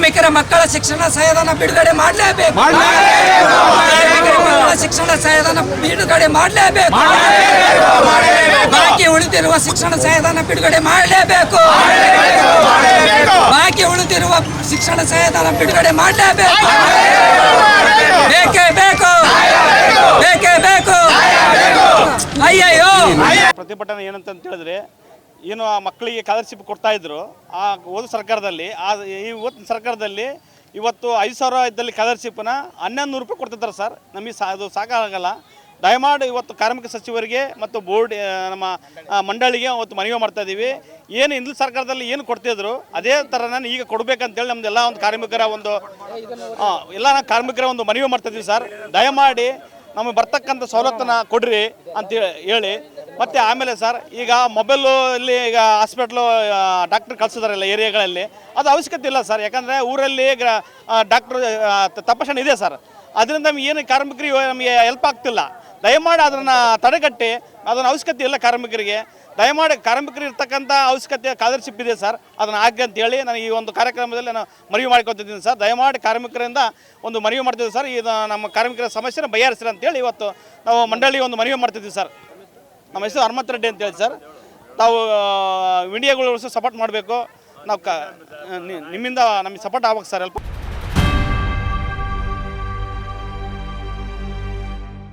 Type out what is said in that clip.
ಮಕ್ಕಳ ಶಿಕ್ಷಣ ಸಹಾಯಧನ ಬಿಡುಗಡೆ ಮಾಡಲೇಬೇಕು. ಮಕ್ಕಳ ಶಿಕ್ಷಣ ಸಹಾಯಧನ ಬಿಡುಗಡೆ ಮಾಡಲೇಬೇಕು. ಬಾಕಿ ಉಳಿದಿರುವ ಶಿಕ್ಷಣ ಸಹಾಯಧನ ಬಿಡುಗಡೆ ಮಾಡಲೇಬೇಕು. ಬಾಕಿ ಉಳಿದಿರುವ ಶಿಕ್ಷಣ ಸಹಾಯಧನ ಬಿಡುಗಡೆ ಮಾಡಲೇಬೇಕು. ಬೇಕೇ ಬೇಕು. ಬೇಕೇ. ಬೇಕು ಅಯ್ಯಯ್ಯೋ. ಪ್ರತಿಭಟನೆ ಏನಂತ ಹೇಳಿದ್ರೆ ಏನು ಆ ಮಕ್ಕಳಿಗೆ ಸ್ಕಾಲರ್ಶಿಪ್ ಕೊಡ್ತಾ ಇದ್ರು, ಆ ಹೋದ ಸರ್ಕಾರದಲ್ಲಿ, ಆ ಇವತ್ತಿನ ಸರ್ಕಾರದಲ್ಲಿ ಇವತ್ತು ಐದು ಸಾವಿರ ಇದ್ದಲ್ಲಿ ಸ್ಕಾಲರ್ಶಿಪ್ನ ಹನ್ನೊಂದು ನೂರು ರೂಪಾಯಿ ಕೊಡ್ತಿದ್ದಾರೆ ಸರ್ ನಮಗೆ ಸಾ, ಅದು ಸಾಕಾಗಲ್ಲ ದಯಮಾಡಿ ಇವತ್ತು ಕಾರ್ಮಿಕ ಸಚಿವರಿಗೆ ಮತ್ತು ಬೋರ್ಡ್ ನಮ್ಮ ಮಂಡಳಿಗೆ ಅವತ್ತು ಮನವಿ ಮಾಡ್ತಾ ಇದ್ದೀವಿ ಏನು ಹಿಂದಿನ ಸರ್ಕಾರದಲ್ಲಿ ಏನು ಕೊಡ್ತಿದ್ರು, ಅದೇ ಥರ ನಾನು ಈಗ ಕೊಡ್ಬೇಕಂತೇಳಿ ನಮ್ದೆಲ್ಲ ಒಂದು ಕಾರ್ಮಿಕರ ಒಂದು ಎಲ್ಲ ಕಾರ್ಮಿಕರ ಒಂದು ಮನವಿ ಮಾಡ್ತಾ ಇದ್ದೀವಿ ಸರ್ ದಯಮಾಡಿ ನಮಗೆ ಬರ್ತಕ್ಕಂಥ ಸವಲತ್ತನ್ನು ಕೊಡ್ರಿ ಅಂತ ಹೇಳಿ. ಮತ್ತೆ ಆಮೇಲೆ ಸರ್, ಈಗ ಮೊಬೈಲು ಇಲ್ಲಿ ಈಗ ಹಾಸ್ಪಿಟ್ಲು ಡಾಕ್ಟ್ರ್ ಕಳ್ಸಿದಾರಲ್ಲ ಏರಿಯಾಗಳಲ್ಲಿ, ಅದು ಅವಶ್ಯಕತೆ ಇಲ್ಲ ಸರ್. ಯಾಕಂದರೆ ಊರಲ್ಲಿ ಡಾಕ್ಟ್ರ್ ತಪಾಸಣೆ ಇದೆ ಸರ್. ಅದರಿಂದ ನಮ್ಗೆ ಏನು ಕಾರ್ಮಿಕರಿಗೆ ನಮಗೆ ಹೆಲ್ಪ್ ಆಗ್ತಿಲ್ಲ. ದಯಮಾಡಿ ಅದನ್ನು ತಡೆಗಟ್ಟಿ, ಅದನ್ನು ಅವಶ್ಯಕತೆ ಇಲ್ಲ ಕಾರ್ಮಿಕರಿಗೆ. ದಯಮಾಡಿ ಕಾರ್ಮಿಕರಿಗೆ ಇರ್ತಕ್ಕಂಥ ಅವಶ್ಯಕತೆ ಸ್ಕಾಲರ್ಶಿಪ್ ಇದೆ ಸರ್. ಅದನ್ನು ಅಂತ ಹೇಳಿ ನಾನು ಈ ಒಂದು ಕಾರ್ಯಕ್ರಮದಲ್ಲಿ ನಾನು ಮನವಿ ಮಾಡ್ಕೊತಿದ್ದೀನಿ ಸರ್. ದಯಮಾಡಿ ಕಾರ್ಮಿಕರಿಂದ ಒಂದು ಮನವಿ ಮಾಡ್ತಿದ್ದೀವಿ ಸರ್. ಇದು ನಮ್ಮ ಕಾರ್ಮಿಕರ ಸಮಸ್ಯೆನ ಬಗೆಹರಿಸಿರಿ ಅಂತೇಳಿ ಇವತ್ತು ನಾವು ಮಂಡಳಿ ಒಂದು ಮನವಿ ಮಾಡ್ತಿದ್ದೀವಿ ಸರ್. ನಮ್ಮ ಹೆಸರು ಹನುಮಂತ ರೆಡ್ಡಿ ಅಂತ ಹೇಳಿ ಸರ್. ತಾವು ಮೀಡಿಯಾಗಳು ಸಹ ಸಪೋರ್ಟ್ ಮಾಡಬೇಕು. ನಾವು ಕ ನಿಮ್ಮಿಂದ ನಮಗೆ ಸಪೋರ್ಟ್ ಆಗ್ಬೇಕು ಸರ್ ಹೆಲ್ಪ್